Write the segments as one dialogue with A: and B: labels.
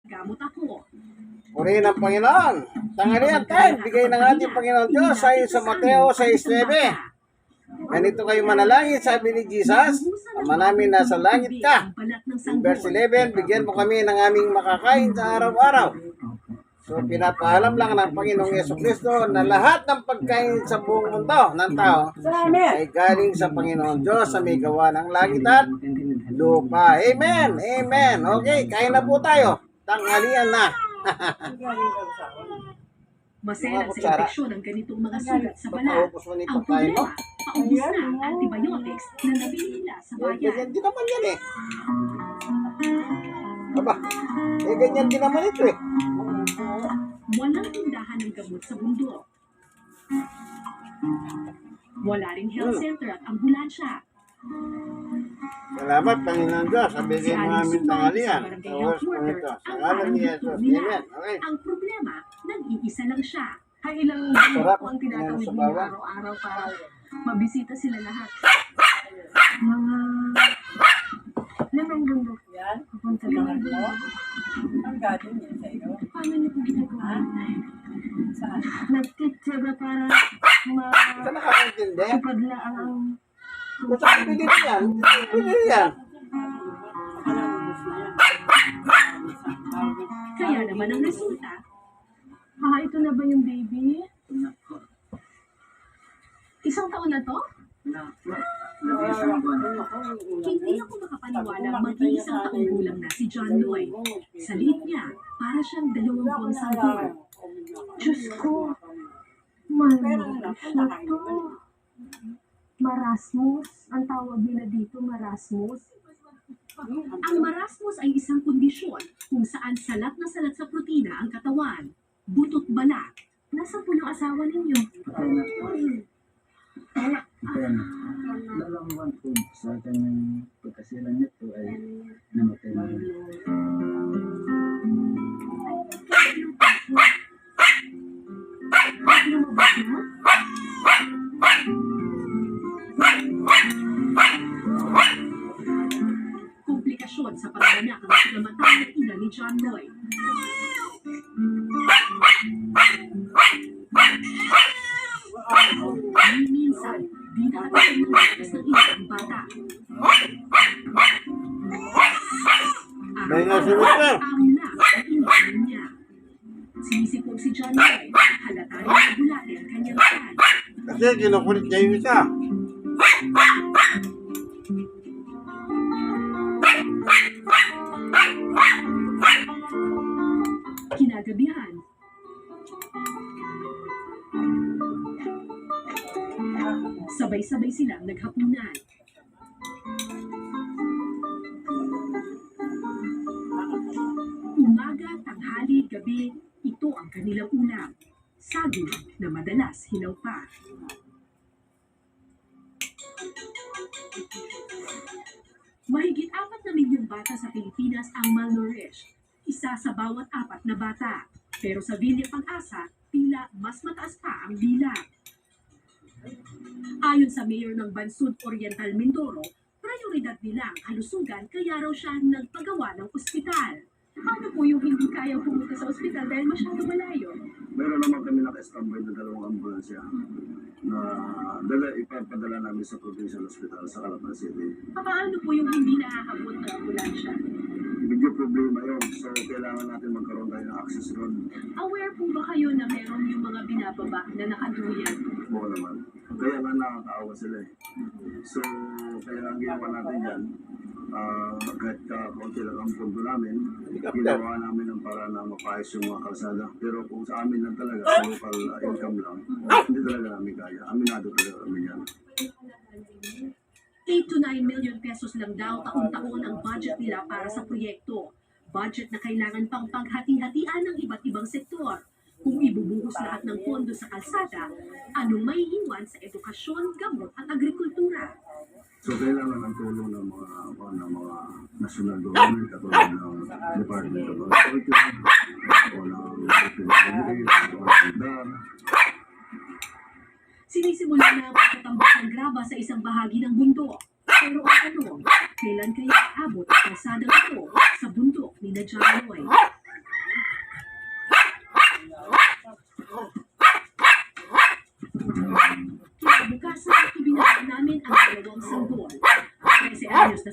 A: Gamot ako.
B: Purihin ang Panginoon. Tanghalian tayo, bigay ng ating Panginoon Diyos sa sa Mateo 6.9. Ganito kayo manalangin, sabi ni Jesus, Ama namin nasa langit ka. In verse 11, bigyan mo kami ng aming makakain sa araw-araw. So, pinapaalam lang ng Panginoong Yeso Kristo na lahat ng pagkain sa buong mundo ng tao ay galing sa Panginoon Diyos sa may gawa ng langit at lupa. Amen! Amen! Okay, kain na po tayo. Tanghalian na.
A: Maselan
B: Mga
A: sa infeksyon ang ganitong mga sugat sa balat. Ang problema, paubos na ang antibiotics na nabili nila sa
B: Eh,
A: bayan.
B: ganyan din naman yan eh. Aba, eh ganyan din naman ito eh.
A: Walang tindahan ng gamot sa bundok. Wala ring health
B: Hmm.
A: center at ambulansya.
B: Salamat, Panginoon Diyos. Sa
A: Si
B: bigay mo aming
A: Sumay,
B: tanghalian.
A: sa
B: oras po ito. Sa ngalan ni Jesus. Amen. Okay.
A: Ang problema, nag-iisa lang siya.
C: Ay, ilang
B: Sarap.
C: po ang tinatawid
B: bawang.
C: araw-araw para mabisita sila lahat.
D: Mga
C: Lamang bundok.
D: yan,
C: Pupunta lang.
D: mo. Ang gadon yan sa iyo.
C: Paano niyo po ginagawa?
D: Saan?
C: Nagtitsaga para
B: Saan nakakaintindi?
C: mapadlaan ang
B: Kung saan pinili yan? Pinili yan.
A: Kaya naman ang resulta,
C: Ah, ito na ba yung baby? Isang taon na to?
A: hindi ako makapaniwala mag-iisang taong gulang na si John Lloyd. Sa liit niya, para siyang dalawang buwang sanggol.
C: Diyos ko. Malaki na to. Marasmus. Ang tawag nila dito, marasmus.
A: Ang marasmus ay isang kondisyon kung saan salat na salat sa protina ang katawan. Butot balat.
C: Nasa po asawa ninyo?
E: Then, dalawang buwan po sa kanyang pagkasilan nito ay namatay na.
A: Panganak ang sinamatay na ina ni John Lloyd. Minsan, di nakatagal ng lakas ng ina ang bata.
B: May nga si Mister.
A: Amla ang initin niya. Sinisipog si John Lloyd. Halata rin ang bulate ang kanyang tiyan.
B: Kasi kinukulit niya yung isa.
A: Sabay-sabay silang naghapunan. Umaga, tanghali, gabi, ito ang kanilang ulam. Saging na madalas hilaw pa. Mahigit apat na milyong bata sa Pilipinas ang malnourished. Isa sa bawat apat na bata. Pero sa Villa Pag-asa, tila mas mataas pa ang bilang. Ayon sa mayor ng Bansud Oriental Mindoro, prioridad nila ang kalusugan kaya raw siya nagpagawa ng ospital.
C: Paano po yung hindi kaya pumunta sa ospital dahil masyado malayo?
F: Meron naman kami naka-standby na dalawang ambulansya na dala, ipapadala namin sa provincial hospital sa Calapan City.
C: Paano po yung hindi nakakabot ng ambulansya?
F: Medyo problema yun. So, kailangan natin magkaroon tayo ng access road.
C: Aware po ba kayo na meron yung mga binababa na nakaduyan?
F: Oo naman. Kaya nga nakakaawa sila eh. So, kaya ang ginawa natin dyan, ah kahit ka konti lang ang pondo namin, ginawa namin ang para na mapayos yung mga kalsada. Pero kung sa amin lang talaga, sa local ah, income lang, hindi talaga namin kaya. Aminado talaga kami yan.
A: 8 to 9 million pesos lang daw taon-taon ang budget nila para sa proyekto. Budget na kailangan pang paghati-hatian ng iba't ibang sektor. Kung ibubuhos lahat ng pondo sa kalsada, anong may iwan sa edukasyon, gamot at agrikultura?
F: So kailangan ng tulong ng mga ano, ng mga national government katulad ng Department of Agriculture o ng.
A: Sinisimula na ang pagtatambak ng graba sa isang bahagi ng bundok. Pero ang tanong, kailan kaya abot ang kalsadang ito sa bundok ni na John Lloyd?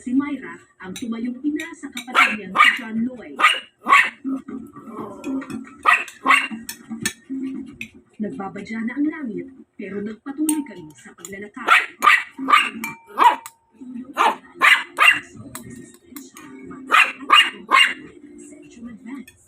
A: si Myra ang tumayong ina sa kapatid niyang si John Lloyd. Nagbabadya na ang langit pero nagpatuloy kami sa paglalakad. Central Advance.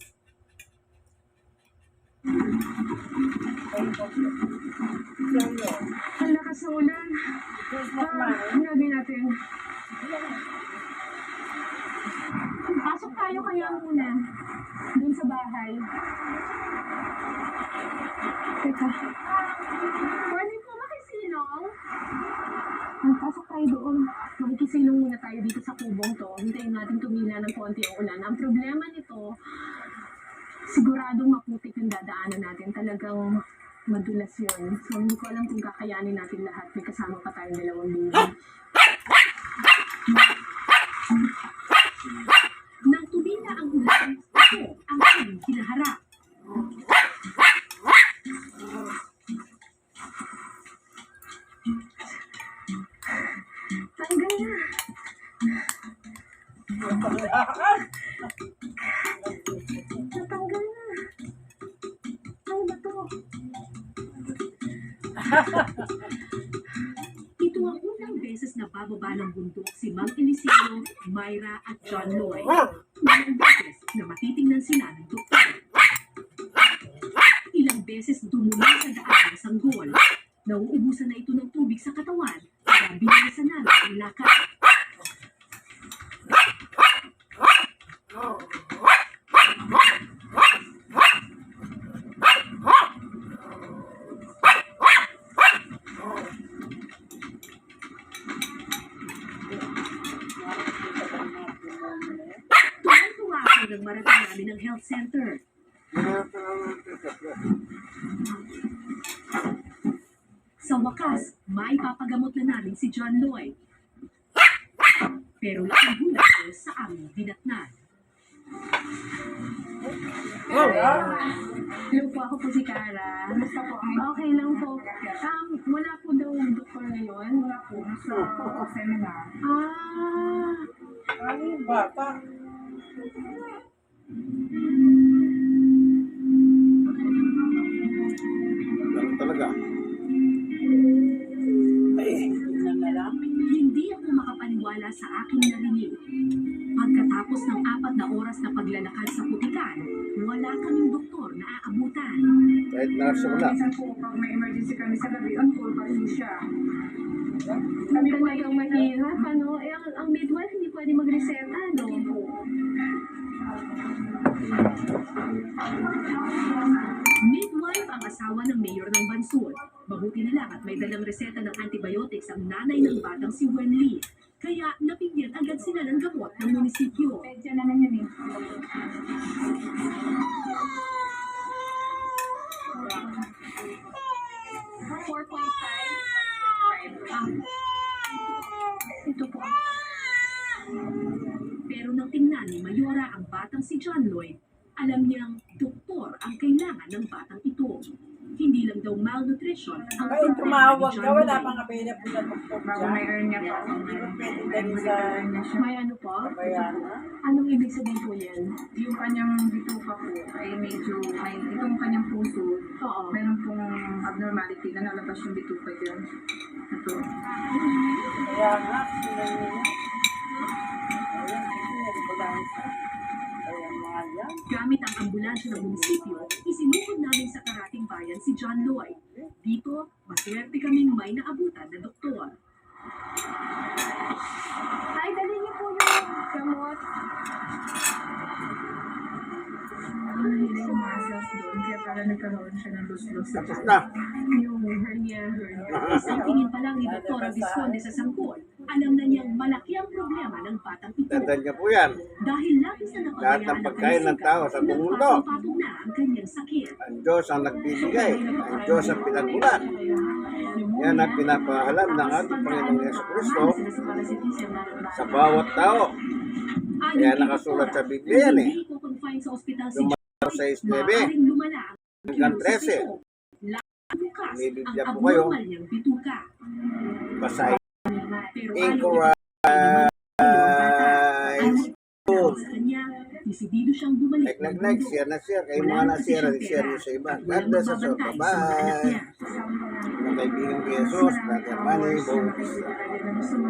C: Pasok tayo doon. Makikisilong muna tayo dito sa kubong to. Hintayin natin tumila ng konti ang ulan. Ang problema nito, siguradong maputik yung dadaanan natin. Talagang madulas yun. So, hindi ko alam kung kakayanin natin lahat. May kasama pa tayong dalawang baby.
A: Ito ang unang beses na bababa ng bundok si Mang Eliseo, Myra at John Lloyd. Unang beses na matitingnan sila ng doktor. Ilang beses dumulong sa daan ng sanggol. Nauubusan na ito ng tubig sa katawan, kaya binilisan namin ang lakad. Nang marating namin ang health center. Sa wakas, maipapagamot na namin si John Lloyd. Pero laking gulat ko sa aming dinatnan.
C: Hello po, ako po si Cara. Basta po, okay lang po. Um, wala po daw doktor ngayon. Wala po. Sa seminar. Ah,
D: yung bata?
B: Ganun talaga.
D: Lang.
A: Hindi ako makapaniwala sa aking narinig. Pagkatapos ng apat na oras na paglalakad sa putikan, wala kaming doktor na aabutan.
B: Kahit nurse wala.
C: minsan po, pag may emergency kami sa gabi, on call pa rin siya. Sabi ko talagang mahirap, ano? Eh, ang, ang Midwife
A: ang asawa ng mayor ng Bansur. Mabuti na lang at may dalang reseta ng antibiotics ang nanay ng batang si Wen Lee. Kaya napigyan agad sila ng gamot ng munisipyo.
C: Medyo naman yun eh. Four point five. Ah. Ito po.
A: Pero nang tingnan ni Mayora ang batang si John Lloyd, alam niyang doktor ang kailangan ng batang ito. Hindi lang daw ang
D: Ay, tumawag ka. Wala pang available na doktor dyan.
C: may earn niya po.
D: Hindi pwede sa
C: May ano po?
D: bayana.
C: Anong ibig sabihin po yan?
G: yung kanyang bituka po ay medyo, ay itong kanyang puso,
A: Oo.
G: meron pong abnormality na nalabas yung bituka dyan. Ito.
D: Kaya nga, sila niya. Ayan, sinagbalansa. Ayan, mga yan.
A: Gamit ang ambulansya ng munisipyo, isinuhod namin sa karating bayan si John Lloyd. Dito, maswerte kaming may naabutan na doktor.
G: para nagkaroon siya ng luslos sa
B: tiyan.
G: Yung hernia hernia.
A: Isang tingin pa lang ni Dr. Visconde sa sanggol, alam na niyang malaki ang problema ng batang ito.
B: Tandaan niya po yan.
A: Dahil labis na napabayaan
B: Lahat ng pagkain ng tao sa buong mundo.
A: Na ang kanyang sakit.
B: Ang Diyos ang nagbibigay. Ang Diyos ang pinagmulan. Yan ang pinapahalam ng ating Panginoong Yeso Kristo sa bawat tao. Kaya nakasulat sa Biblia yan eh.
A: Lumalaw sa 6-9
B: hanggang
A: kilos
B: 13.
A: sa pito. Lalo bukas
B: May Biblia po kayo. Basahin. Incorrect.
A: desidido siyang bumalik
B: Like, like, like, share na share. Kayo mga na-share, share nyo sa iba. God bless us all. Bye-bye. Mga kaibigan ko Jesus, Brother Manny,
G: gusto mo